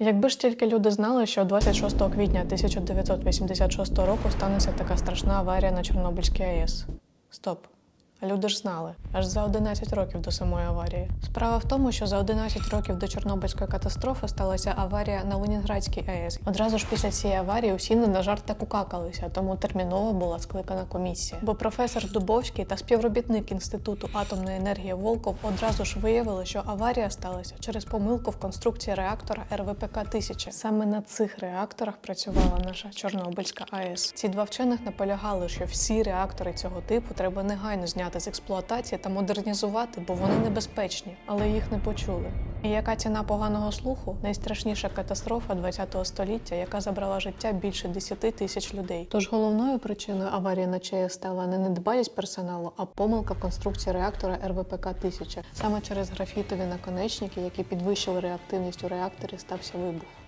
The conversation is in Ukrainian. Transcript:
Якби ж тільки люди знали, що 26 квітня 1986 року станеться така страшна аварія на Чорнобильській АЕС. Стоп. Люди ж знали аж за 11 років до самої аварії. Справа в тому, що за 11 років до Чорнобильської катастрофи сталася аварія на Ленінградській АЕС. Одразу ж після цієї аварії усі не на жарт так укакалися, тому терміново була скликана комісія. Бо професор Дубовський та співробітник інституту атомної енергії Волков одразу ж виявили, що аварія сталася через помилку в конструкції реактора РВПК 1000 Саме на цих реакторах працювала наша Чорнобильська АЕС. Ці два вчених наполягали, що всі реактори цього типу треба негайно зняти з експлуатації та модернізувати, бо вони небезпечні, але їх не почули. І яка ціна поганого слуху? Найстрашніша катастрофа ХХ століття, яка забрала життя більше 10 тисяч людей. Тож головною причиною аварії на ЧАЕС стала не недбалість персоналу, а помилка в конструкції реактора РВПК 1000 Саме через графітові наконечники, які підвищили реактивність у реакторі, стався вибух.